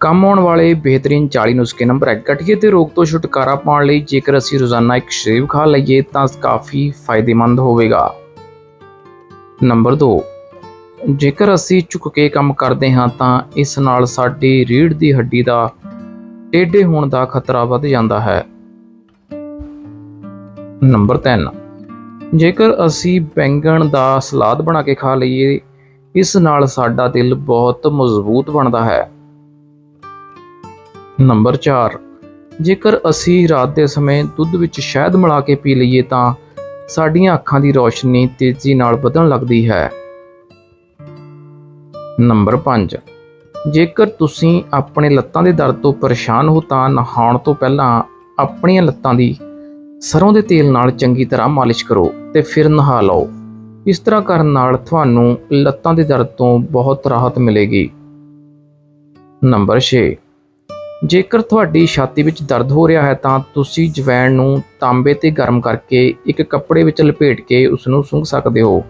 ਕੰਮ ਆਉਣ ਵਾਲੇ ਬਿਹਤਰੀਨ 40 ਨੁਸਖੇ ਨੰਬਰ 1 ਗਠੀਏ ਤੇ ਰੋਗ ਤੋਂ ਛੁਟਕਾਰਾ ਪਾਉਣ ਲਈ ਜੇਕਰ ਅਸੀਂ ਰੋਜ਼ਾਨਾ ਇੱਕ ਸੇਬ ਖਾ ਲਈਏ ਤਾਂ ਕਾਫੀ ਫਾਇਦੇਮੰਦ ਹੋਵੇਗਾ। ਨੰਬਰ 2 ਜੇਕਰ ਅਸੀਂ ਝੁਕ ਕੇ ਕੰਮ ਕਰਦੇ ਹਾਂ ਤਾਂ ਇਸ ਨਾਲ ਸਾਡੀ ਰੀੜ੍ਹ ਦੀ ਹੱਡੀ ਦਾ ਟੇਢੇ ਹੋਣ ਦਾ ਖਤਰਾ ਵੱਧ ਜਾਂਦਾ ਹੈ। ਨੰਬਰ 3 ਜੇਕਰ ਅਸੀਂ ਬੈਂਗਣ ਦਾ ਸਲਾਦ ਬਣਾ ਕੇ ਖਾ ਲਈਏ, ਇਸ ਨਾਲ ਸਾਡਾ ਦਿਲ ਬਹੁਤ ਮਜ਼ਬੂਤ ਬਣਦਾ ਹੈ। ਨੰਬਰ 4 ਜੇਕਰ ਅਸੀਂ ਰਾਤ ਦੇ ਸਮੇਂ ਦੁੱਧ ਵਿੱਚ ਸ਼ਹਿਦ ਮਿਲਾ ਕੇ ਪੀ ਲਈਏ ਤਾਂ ਸਾਡੀਆਂ ਅੱਖਾਂ ਦੀ ਰੌਸ਼ਨੀ ਤੇਜ਼ੀ ਨਾਲ ਵਧਣ ਲੱਗਦੀ ਹੈ। ਨੰਬਰ 5 ਜੇਕਰ ਤੁਸੀਂ ਆਪਣੇ ਲੱਤਾਂ ਦੇ ਦਰਦ ਤੋਂ ਪਰੇਸ਼ਾਨ ਹੋ ਤਾਂ ਨਹਾਉਣ ਤੋਂ ਪਹਿਲਾਂ ਆਪਣੀਆਂ ਲੱਤਾਂ ਦੀ ਸਰੋਂ ਦੇ ਤੇਲ ਨਾਲ ਚੰਗੀ ਤਰ੍ਹਾਂ ਮਾਲਿਸ਼ ਕਰੋ ਤੇ ਫਿਰ ਨਹਾ ਲਓ। ਇਸ ਤਰ੍ਹਾਂ ਕਰਨ ਨਾਲ ਤੁਹਾਨੂੰ ਲੱਤਾਂ ਦੇ ਦਰਦ ਤੋਂ ਬਹੁਤ ਰਾਹਤ ਮਿਲੇਗੀ। ਨੰਬਰ 6 ਜੇਕਰ ਤੁਹਾਡੀ ਛਾਤੀ ਵਿੱਚ ਦਰਦ ਹੋ ਰਿਹਾ ਹੈ ਤਾਂ ਤੁਸੀਂ ਜਵੈਣ ਨੂੰ ਤਾਂਬੇ ਤੇ ਗਰਮ ਕਰਕੇ ਇੱਕ ਕੱਪੜੇ ਵਿੱਚ ਲਪੇਟ ਕੇ ਉਸ ਨੂੰ ਸੁੰਘ ਸਕਦੇ ਹੋ।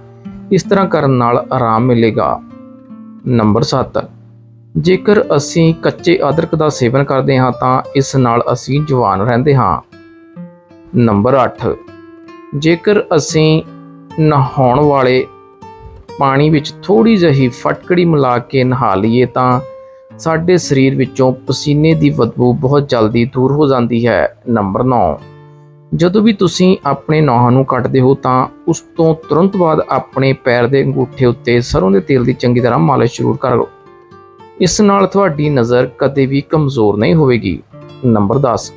ਇਸ ਤਰ੍ਹਾਂ ਕਰਨ ਨਾਲ ਆਰਾਮ ਮਿਲੇਗਾ। ਨੰਬਰ 7 ਜੇਕਰ ਅਸੀਂ ਕੱਚੇ ਅਦਰਕ ਦਾ ਸੇਵਨ ਕਰਦੇ ਹਾਂ ਤਾਂ ਇਸ ਨਾਲ ਅਸੀਂ ਜਵਾਨ ਰਹਿੰਦੇ ਹਾਂ। ਨੰਬਰ 8 ਜੇਕਰ ਅਸੀਂ ਨਹਾਉਣ ਵਾਲੇ ਪਾਣੀ ਵਿੱਚ ਥੋੜੀ ਜਿਹੀ ਫਟਕੜੀ ਮਿਲਾ ਕੇ ਨਹਾ ਲਈਏ ਤਾਂ ਸਾਡੇ ਸਰੀਰ ਵਿੱਚੋਂ ਪਸੀਨੇ ਦੀ ਬਦਬੂ ਬਹੁਤ ਜਲਦੀ ਦੂਰ ਹੋ ਜਾਂਦੀ ਹੈ ਨੰਬਰ 9 ਜਦੋਂ ਵੀ ਤੁਸੀਂ ਆਪਣੇ ਨਹੁੰ ਨੂੰ ਕੱਟਦੇ ਹੋ ਤਾਂ ਉਸ ਤੋਂ ਤੁਰੰਤ ਬਾਅਦ ਆਪਣੇ ਪੈਰ ਦੇ ਅੰਗੂਠੇ ਉੱਤੇ ਸਰੋਂ ਦੇ ਤੇਲ ਦੀ ਚੰਗੀ ਤਰ੍ਹਾਂ ਮਾਲਿਸ਼ ਜ਼ਰੂਰ ਕਰ ਲਓ। ਇਸ ਨਾਲ ਤੁਹਾਡੀ ਨਜ਼ਰ ਕਦੇ ਵੀ ਕਮਜ਼ੋਰ ਨਹੀਂ ਹੋਵੇਗੀ ਨੰਬਰ 10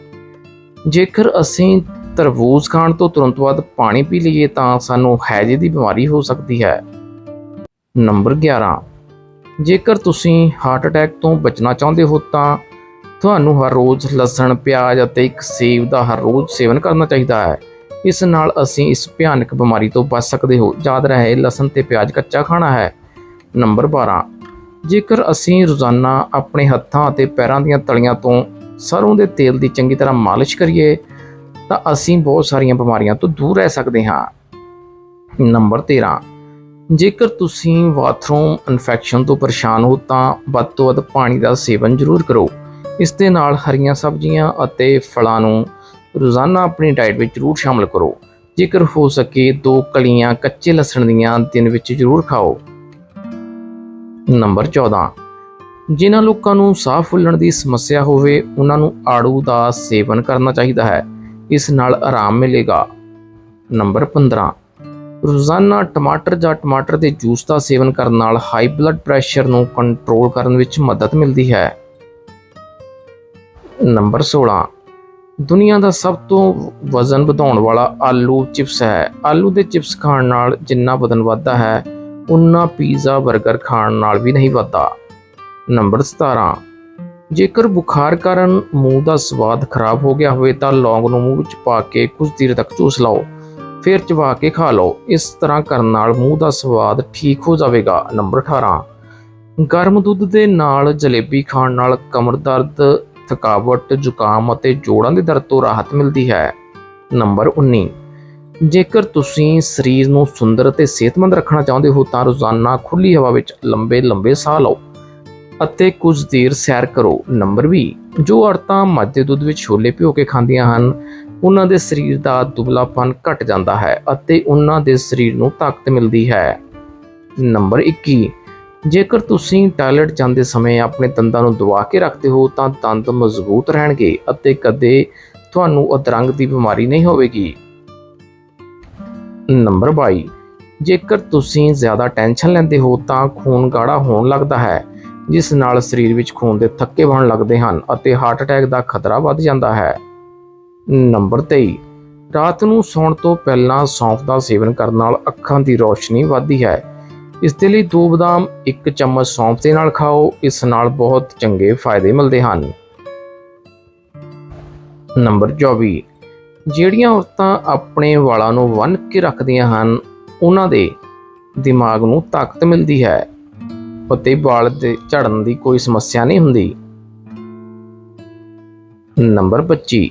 ਜੇਕਰ ਅਸੀਂ ਤਰਬੂਜ ਖਾਣ ਤੋਂ ਤੁਰੰਤ ਬਾਅਦ ਪਾਣੀ ਪੀ ਲਈਏ ਤਾਂ ਸਾਨੂੰ ਹੈਜੇ ਦੀ ਬਿਮਾਰੀ ਹੋ ਸਕਦੀ ਹੈ ਨੰਬਰ 11 ਜੇਕਰ ਤੁਸੀਂ ਹਾਰਟ ਅਟੈਕ ਤੋਂ ਬਚਣਾ ਚਾਹੁੰਦੇ ਹੋ ਤਾਂ ਤੁਹਾਨੂੰ ਹਰ ਰੋਜ਼ ਲਸਣ, ਪਿਆਜ਼ ਅਤੇ ਇੱਕ ਸੇਬ ਦਾ ਹਰ ਰੋਜ਼ ਸੇਵਨ ਕਰਨਾ ਚਾਹੀਦਾ ਹੈ। ਇਸ ਨਾਲ ਅਸੀਂ ਇਸ ਭਿਆਨਕ ਬਿਮਾਰੀ ਤੋਂ ਬਚ ਸਕਦੇ ਹੋ। ਯਾਦ ਰਹੇ, ਲਸਣ ਤੇ ਪਿਆਜ਼ ਕੱਚਾ ਖਾਣਾ ਹੈ। ਨੰਬਰ 12 ਜੇਕਰ ਅਸੀਂ ਰੋਜ਼ਾਨਾ ਆਪਣੇ ਹੱਥਾਂ ਅਤੇ ਪੈਰਾਂ ਦੀਆਂ ਤਲੀਆਂ ਤੋਂ ਸਰੋਂ ਦੇ ਤੇਲ ਦੀ ਚੰਗੀ ਤਰ੍ਹਾਂ ਮਾਲਿਸ਼ ਕਰੀਏ, ਤਾਂ ਅਸੀਂ ਬਹੁਤ ਸਾਰੀਆਂ ਬਿਮਾਰੀਆਂ ਤੋਂ ਦੂਰ ਰਹਿ ਸਕਦੇ ਹਾਂ। ਨੰਬਰ 13 ਜੇਕਰ ਤੁਸੀਂ ਬਾਥਰੂਮ ਇਨਫੈਕਸ਼ਨ ਤੋਂ ਪਰੇਸ਼ਾਨ ਹੋ, ਤਾਂ ਵੱਧ ਤੋਂ ਵੱਧ ਪਾਣੀ ਦਾ ਸੇਵਨ ਜ਼ਰੂਰ ਕਰੋ। ਇਸ ਦੇ ਨਾਲ ਹਰੀਆਂ ਸਬਜ਼ੀਆਂ ਅਤੇ ਫਲਾਂ ਨੂੰ ਰੋਜ਼ਾਨਾ ਆਪਣੀ ਡਾਈਟ ਵਿੱਚ ਜ਼ਰੂਰ ਸ਼ਾਮਲ ਕਰੋ। ਜੇਕਰ ਹੋ ਸਕੇ, ਦੋ ਕਲੀਆਂ ਕੱਚੇ ਲਸਣ ਦੀਆਂ ਦਿਨ ਵਿੱਚ ਜ਼ਰੂਰ ਖਾਓ। ਨੰਬਰ 14 ਜਿਨ੍ਹਾਂ ਲੋਕਾਂ ਨੂੰ ਸਾਹ ਫੁੱਲਣ ਦੀ ਸਮੱਸਿਆ ਹੋਵੇ, ਉਹਨਾਂ ਨੂੰ ਆੜੂ ਦਾ ਸੇਵਨ ਕਰਨਾ ਚਾਹੀਦਾ ਹੈ। ਇਸ ਨਾਲ ਆਰਾਮ ਮਿਲੇਗਾ। ਨੰਬਰ 15 ਰੋਜ਼ਾਨਾ ਟਮਾਟਰ ਜਾਂ ਟਮਾਟਰ ਦੇ ਜੂਸ ਦਾ ਸੇਵਨ ਕਰਨ ਨਾਲ ਹਾਈ ਬਲੱਡ ਪ੍ਰੈਸ਼ਰ ਨੂੰ ਕੰਟਰੋਲ ਕਰਨ ਵਿੱਚ ਮਦਦ ਮਿਲਦੀ ਹੈ। ਨੰਬਰ 16 ਦੁਨੀਆ ਦਾ ਸਭ ਤੋਂ ਵਜ਼ਨ ਵਧਾਉਣ ਵਾਲਾ ਆਲੂ ਚਿਪਸ ਹੈ। ਆਲੂ ਦੇ ਚਿਪਸ ਖਾਣ ਨਾਲ ਜਿੰਨਾ ਵਜ਼ਨ ਵੱਧਦਾ ਹੈ, ਉਨਾ ਪੀਜ਼ਾ 버ਗਰ ਖਾਣ ਨਾਲ ਵੀ ਨਹੀਂ ਵੱਧਦਾ। ਨੰਬਰ 17 ਜੇਕਰ ਬੁਖਾਰ ਕਾਰਨ ਮੂੰਹ ਦਾ ਸਵਾਦ ਖਰਾਬ ਹੋ ਗਿਆ ਹੋਵੇ ਤਾਂ ਲੌਂਗ ਨੂੰ ਮੂੰਹ ਵਿੱਚ ਪਾ ਕੇ ਕੁਝ ਦੇਰ ਤੱਕ ਚੂਸ ਲਓ। ਫਿਰ ਚਬਾ ਕੇ ਖਾ ਲਓ। ਇਸ ਤਰ੍ਹਾਂ ਕਰਨ ਨਾਲ ਮੂੰਹ ਦਾ ਸਵਾਦ ਠੀਕ ਹੋ ਜਾਵੇਗਾ। ਨੰਬਰ 18 ਗਰਮ ਦੁੱਧ ਦੇ ਨਾਲ ਜਲੇਬੀ ਖਾਣ ਨਾਲ ਕਮਰ ਦਰਦ, ਥਕਾਵਟ, ਜ਼ੁਕਾਮ ਅਤੇ ਜੋੜਾਂ ਦੇ ਦਰਦ ਤੋਂ ਰਾਹਤ ਮਿਲਦੀ ਹੈ। ਨੰਬਰ 19 ਜੇਕਰ ਤੁਸੀਂ ਸਰੀਰ ਨੂੰ ਸੁੰਦਰ ਅਤੇ ਸਿਹਤਮੰਦ ਰੱਖਣਾ ਚਾਹੁੰਦੇ ਹੋ ਤਾਂ ਰੋਜ਼ਾਨਾ ਖੁੱਲੀ ਹਵਾ ਵਿੱਚ ਲੰਬੇ ਲੰਬੇ ਸਾਹ ਲਓ ਅਤੇ ਕੁਝ ਦੇਰ ਸੈਰ ਕਰੋ। ਨੰਬਰ 20 ਜੋ ਔਰਤਾਂ ਮੱਝ ਦੇ ਦੁੱਧ ਵਿੱਚ ਛੋਲੇ ਭਿਓ ਕੇ ਖਾਂਦੀਆਂ ਹਨ ਉਹਨਾਂ ਦੇ ਸਰੀਰ ਦਾ ਦੁਬਲਾਪਨ ਘਟ ਜਾਂਦਾ ਹੈ ਅਤੇ ਉਹਨਾਂ ਦੇ ਸਰੀਰ ਨੂੰ ਤਾਕਤ ਮਿਲਦੀ ਹੈ। ਨੰਬਰ 21 ਜੇਕਰ ਤੁਸੀਂ ਟਾਇਲਟ ਜਾਂਦੇ ਸਮੇਂ ਆਪਣੇ ਦੰਦਾਂ ਨੂੰ ਦਬਾ ਕੇ ਰੱਖਦੇ ਹੋ, ਤਾਂ ਦੰਦ ਮਜ਼ਬੂਤ ਰਹਿਣਗੇ ਅਤੇ ਕਦੇ ਤੁਹਾਨੂੰ ਅਧਰੰਗ ਦੀ ਬਿਮਾਰੀ ਨਹੀਂ ਹੋਵੇਗੀ। ਨੰਬਰ 22 ਜੇਕਰ ਤੁਸੀਂ ਜ਼ਿਆਦਾ ਟੈਨਸ਼ਨ ਲੈਂਦੇ ਹੋ, ਤਾਂ ਖੂਨ ਗਾੜਾ ਹੋਣ ਲੱਗਦਾ ਹੈ, ਜਿਸ ਨਾਲ ਸਰੀਰ ਵਿੱਚ ਖੂਨ ਦੇ ਥੱਕੇ ਬਣਨ ਲੱਗਦੇ ਹਨ ਅਤੇ ਹਾਰਟ ਅਟੈਕ ਦਾ ਖਤਰਾ ਵੱਧ ਜਾਂਦਾ ਹੈ। ਨੰਬਰ 23 ਰਾਤ ਨੂੰ ਸੌਣ ਤੋਂ ਪਹਿਲਾਂ ਸੌਂਫ ਦਾ ਸੇਵਨ ਕਰਨ ਨਾਲ ਅੱਖਾਂ ਦੀ ਰੌਸ਼ਨੀ ਵਧਦੀ ਹੈ। ਇਸ ਦੇ ਲਈ ਦੋ ਬਦਾਮ, ਇੱਕ ਚਮਚ ਸੌਂਫ ਦੇ ਨਾਲ ਖਾਓ। ਇਸ ਨਾਲ ਬਹੁਤ ਚੰਗੇ ਫਾਇਦੇ ਮਿਲਦੇ ਹਨ। ਨੰਬਰ 24 ਜਿਹੜੀਆਂ ਔਰਤਾਂ ਆਪਣੇ ਵਾਲਾਂ ਨੂੰ ਬੰਨ੍ਹ ਕੇ ਰੱਖਦੀਆਂ ਹਨ, ਉਹਨਾਂ ਦੇ ਦਿਮਾਗ ਨੂੰ ਤਾਕਤ ਮਿਲਦੀ ਹੈ ਅਤੇ ਵਾਲ ਦੇ ਝੜਨ ਦੀ ਕੋਈ ਸਮੱਸਿਆ ਨਹੀਂ ਹੁੰਦੀ। ਨੰਬਰ 25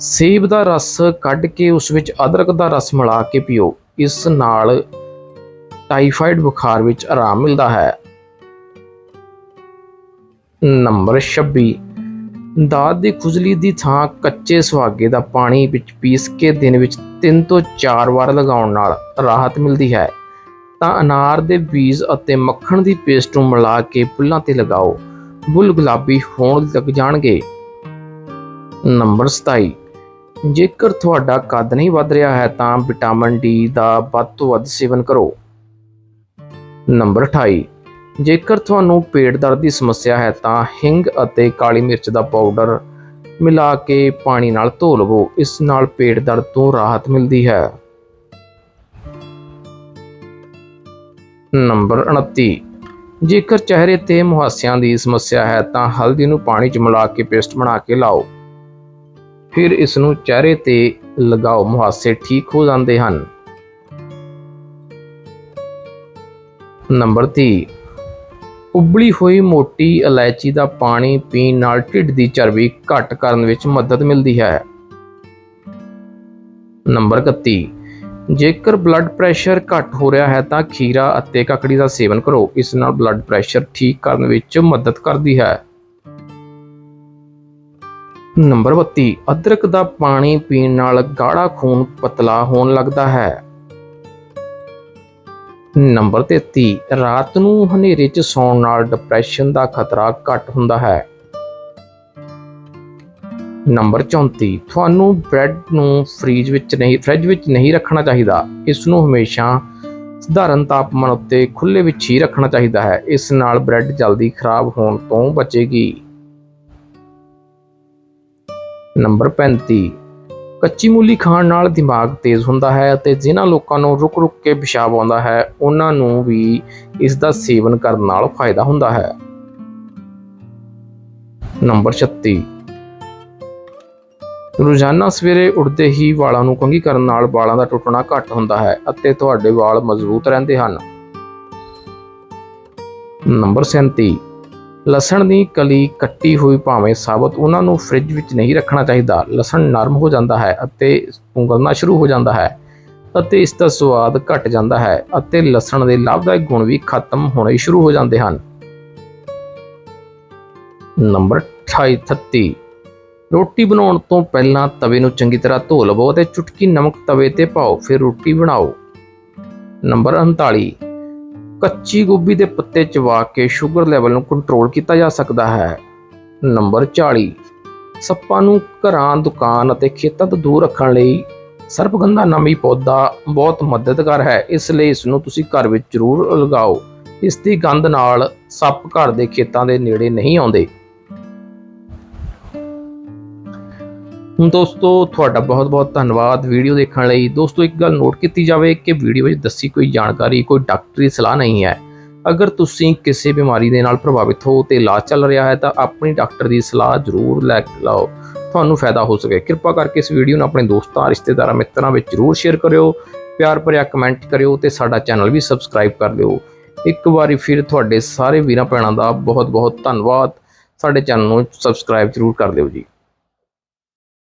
ਸੇਬ ਦਾ ਰਸ ਕੱਢ ਕੇ ਉਸ ਵਿੱਚ ਅਦਰਕ ਦਾ ਰਸ ਮਿਲਾ ਕੇ ਪੀਓ। ਇਸ ਨਾਲ ਟਾਈਫਾਈਡ ਬੁਖਾਰ ਵਿੱਚ ਆਰਾਮ ਮਿਲਦਾ ਹੈ। ਨੰਬਰ 26 ਦਾਦ ਦੀ ਖੁਜਲੀ ਦੀ ਥਾਂ ਕੱਚੇ ਸੁਹਾਗੇ ਦਾ ਪਾਣੀ ਵਿੱਚ ਪੀਸ ਕੇ ਦਿਨ ਵਿੱਚ 3 ਤੋਂ 4 ਵਾਰ ਲਗਾਉਣ ਨਾਲ ਰਾਹਤ ਮਿਲਦੀ ਹੈ। ਤਾਂ ਅਨਾਰ ਦੇ ਬੀਜ ਅਤੇ ਮੱਖਣ ਦੀ ਪੇਸਟ ਨੂੰ ਮਿਲਾ ਕੇ ਬੁੱਲਾਂ ਤੇ ਲਗਾਓ। ਬੁੱਲ ਗੁਲਾਬੀ ਹੋਣ ਲੱਗ ਜਾਣਗੇ। ਨੰਬਰ 27 ਜੇਕਰ ਤੁਹਾਡਾ ਕੱਦ ਨਹੀਂ ਵੱਧ ਰਿਹਾ ਹੈ ਤਾਂ ਵਿਟਾਮਿਨ ਡੀ ਦਾ ਵੱਧ ਤੋਂ ਵੱਧ ਸੇਵਨ ਕਰੋ। ਨੰਬਰ 28 ਜੇਕਰ ਤੁਹਾਨੂੰ ਪੇਟ ਦਰਦ ਦੀ ਸਮੱਸਿਆ ਹੈ ਤਾਂ ਹਿੰਗ ਅਤੇ ਕਾਲੀ ਮਿਰਚ ਦਾ ਪਾਊਡਰ ਮਿਲਾ ਕੇ ਪਾਣੀ ਨਾਲ ਧੋ ਲਵੋ। ਇਸ ਨਾਲ ਪੇਟ ਦਰਦ ਤੋਂ ਰਾਹਤ ਮਿਲਦੀ ਹੈ। ਨੰਬਰ 29 ਜੇਕਰ ਚਿਹਰੇ ਤੇ ਮੁਹਾਸਿਆਂ ਦੀ ਸਮੱਸਿਆ ਹੈ ਤਾਂ ਹਲਦੀ ਨੂੰ ਪਾਣੀ 'ਚ ਮਿਲਾ ਕੇ ਪੇਸਟ ਬਣਾ ਕੇ ਲਾਓ। ਫਿਰ ਇਸ ਨੂੰ ਚਿਹਰੇ ਤੇ ਲਗਾਓ, ਮੁਹਾਸੇ ਠੀਕ ਹੋ ਜਾਂਦੇ ਹਨ। ਨੰਬਰ 30 ਉਬਲੀ ਹੋਈ ਮੋਟੀ ਇਲਾਇਚੀ ਦਾ ਪਾਣੀ ਪੀਣ ਨਾਲ ਢਿੱਡ ਦੀ ਚਰਬੀ ਘੱਟ ਕਰਨ ਵਿੱਚ ਮਦਦ ਮਿਲਦੀ ਹੈ। ਨੰਬਰ 31 ਜੇਕਰ ਬਲੱਡ ਪ੍ਰੈਸ਼ਰ ਘੱਟ ਹੋ ਰਿਹਾ ਹੈ ਤਾਂ ਖੀਰਾ ਅਤੇ ਕਕੜੀ ਦਾ ਸੇਵਨ ਕਰੋ। ਇਸ ਨਾਲ ਬਲੱਡ ਪ੍ਰੈਸ਼ਰ ਠੀਕ ਕਰਨ ਵਿੱਚ ਮਦਦ ਕਰਦੀ ਹੈ। ਨੰਬਰ 32 ਅਦਰਕ ਦਾ ਪਾਣੀ ਪੀਣ ਨਾਲ ਗਾੜਾ ਖੂਨ ਪਤਲਾ ਹੋਣ ਲੱਗਦਾ ਹੈ। ਨੰਬਰ 33 ਰਾਤ ਨੂੰ ਹਨੇਰੇ 'ਚ ਸੌਣ ਨਾਲ ਡਿਪਰੈਸ਼ਨ ਦਾ ਖਤਰਾ ਘੱਟ ਹੁੰਦਾ ਹੈ। ਨੰਬਰ 34 ਤੁਹਾਨੂੰ ਬ੍ਰੈਡ ਨੂੰ ਫ੍ਰੀਜ ਵਿੱਚ ਨਹੀਂ, ਫ੍ਰਿਜ ਵਿੱਚ ਨਹੀਂ ਰੱਖਣਾ ਚਾਹੀਦਾ। ਇਸ ਨੂੰ ਹਮੇਸ਼ਾ ਸਧਾਰਨ ਤਾਪਮਾਨ ਉੱਤੇ ਖੁੱਲੇ ਵਿੱਚ ਹੀ ਰੱਖਣਾ ਚਾਹੀਦਾ ਹੈ। ਇਸ ਨਾਲ ਬ੍ਰੈਡ ਜਲਦੀ ਖਰਾਬ ਹੋਣ ਤੋਂ ਬਚੇਗੀ। ਨੰਬਰ 35 ਕੱਚੀ ਮੂਲੀ ਖਾਣ ਨਾਲ ਦਿਮਾਗ ਤੇਜ਼ ਹੁੰਦਾ ਹੈ ਅਤੇ ਜਿਨ੍ਹਾਂ ਲੋਕਾਂ ਨੂੰ ਰੁਕ-ਰੁਕ ਕੇ ਪਿਸ਼ਾਬ ਆਉਂਦਾ ਹੈ, ਉਹਨਾਂ ਨੂੰ ਵੀ ਇਸ ਦਾ ਸੇਵਨ ਕਰਨ ਨਾਲ ਫਾਇਦਾ ਹੁੰਦਾ ਹੈ। ਨੰਬਰ 36 ਰੋਜ਼ਾਨਾ ਸਵੇਰੇ ਉੱਠਦੇ ਹੀ ਵਾਲਾਂ ਨੂੰ ਕੰਘੀ ਕਰਨ ਨਾਲ ਵਾਲਾਂ ਦਾ ਟੁੱਟਣਾ ਘੱਟ ਹੁੰਦਾ ਹੈ ਅਤੇ ਤੁਹਾਡੇ ਵਾਲ ਮਜ਼ਬੂਤ ਰਹਿੰਦੇ ਹਨ। ਨੰਬਰ 37 ਲਸਣ ਦੀ ਕਲੀ ਕੱਟੀ ਹੋਈ ਭਾਵੇਂ ਸਾਬਤ ਉਹਨਾਂ ਨੂੰ ਫ੍ਰਿਜ ਵਿੱਚ ਨਹੀਂ ਰੱਖਣਾ ਚਾਹੀਦਾ। ਲਸਣ ਨਰਮ ਹੋ ਜਾਂਦਾ ਹੈ ਅਤੇ ਪੁੰਗਰਨਾ ਸ਼ੁਰੂ ਹੋ ਜਾਂਦਾ ਹੈ ਅਤੇ ਇਸ ਦਾ ਸਵਾਦ ਘਟ ਜਾਂਦਾ ਹੈ ਅਤੇ ਲਸਣ ਦੇ ਲਾਭਦਾਇਕ ਗੁਣ ਵੀ ਖਤਮ ਹੋਣੇ ਸ਼ੁਰੂ ਹੋ ਜਾਂਦੇ ਹਨ। ਨੰਬਰ 28 38 ਰੋਟੀ ਬਣਾਉਣ ਤੋਂ ਪਹਿਲਾਂ ਤਵੇ ਨੂੰ ਚੰਗੀ ਤਰ੍ਹਾਂ ਧੋ ਲਵੋ ਅਤੇ ਚੁਟਕੀ ਨਮਕ ਤਵੇ ਤੇ ਪਾਓ, ਫਿਰ ਰੋਟੀ ਬਣਾਓ। ਨੰਬਰ 39 ਕੱਚੀ ਗੋਭੀ ਦੇ ਪੱਤੇ ਚਵਾ ਕੇ ਸ਼ੂਗਰ ਲੈਵਲ ਨੂੰ ਕੰਟਰੋਲ ਕੀਤਾ ਜਾ ਸਕਦਾ ਹੈ। ਨੰਬਰ 40 ਸੱਪਾਂ ਨੂੰ ਘਰਾਂ, ਦੁਕਾਨ ਅਤੇ ਖੇਤਾਂ ਤੋਂ ਦੂਰ ਰੱਖਣ ਲਈ ਸਰਪਗੰਧਾ ਨਾਮੀ ਪੌਦਾ ਬਹੁਤ ਮਦਦਗਾਰ ਹੈ। ਇਸ ਲਈ ਇਸ ਨੂੰ ਤੁਸੀਂ ਘਰ ਵਿੱਚ ਜ਼ਰੂਰ ਲਗਾਓ। ਇਸ ਦੀ ਗੰਧ ਨਾਲ ਸੱਪ ਘਰ ਦੇ ਖੇਤਾਂ ਦੇ ਨੇੜੇ ਨਹੀਂ ਆਉਂਦੇ। ਦੋਸਤੋ, ਤੁਹਾਡਾ ਬਹੁਤ-ਬਹੁਤ ਧੰਨਵਾਦ ਵੀਡੀਓ ਦੇਖਣ ਲਈ। ਦੋਸਤੋ, ਇੱਕ ਗੱਲ ਨੋਟ ਕੀਤੀ ਜਾਵੇ ਕਿ ਵੀਡੀਓ ਵਿੱਚ ਦੱਸੀ ਕੋਈ ਜਾਣਕਾਰੀ, ਕੋਈ ਡਾਕਟਰੀ ਸਲਾਹ ਨਹੀਂ ਹੈ। ਅਗਰ ਤੁਸੀਂ ਕਿਸੇ ਬਿਮਾਰੀ ਦੇ ਨਾਲ ਪ੍ਰਭਾਵਿਤ ਹੋ ਤੇ ਇਲਾਜ ਚੱਲ ਰਿਹਾ ਹੈ, ਤਾਂ ਆਪਣੀ ਡਾਕਟਰ ਦੀ ਸਲਾਹ ਜ਼ਰੂਰ ਲੈ ਲਓ। ਤੁਹਾਨੂੰ ਫਾਇਦਾ ਹੋ ਸਕੇ। ਕਿਰਪਾ ਕਰਕੇ ਇਸ ਵੀਡੀਓ ਨੂੰ ਆਪਣੇ ਦੋਸਤਾਂ, ਰਿਸ਼ਤੇਦਾਰਾਂ, ਮਿੱਤਰਾਂ ਵਿੱਚ ਜ਼ਰੂਰ ਸ਼ੇਅਰ ਕਰਿਓ। ਪਿਆਰ ਭਰਿਆ ਕਮੈਂਟ ਕਰਿਓ ਤੇ ਸਾਡਾ ਚੈਨਲ ਵੀ ਸਬਸਕ੍ਰਾਈਬ ਕਰ ਲਿਓ। ਇੱਕ ਵਾਰੀ ਫਿਰ ਤੁਹਾਡੇ ਸਾਰੇ ਵੀਰਾਂ ਭੈਣਾਂ ਦਾ ਬਹੁਤ-ਬਹੁਤ ਧੰਨਵਾਦ। ਸਾਡੇ ਚੈਨਲ ਨੂੰ ਸਬਸਕ੍ਰਾਈਬ ਜ਼ਰੂਰ ਕਰ ਦਿਓ ਜੀ।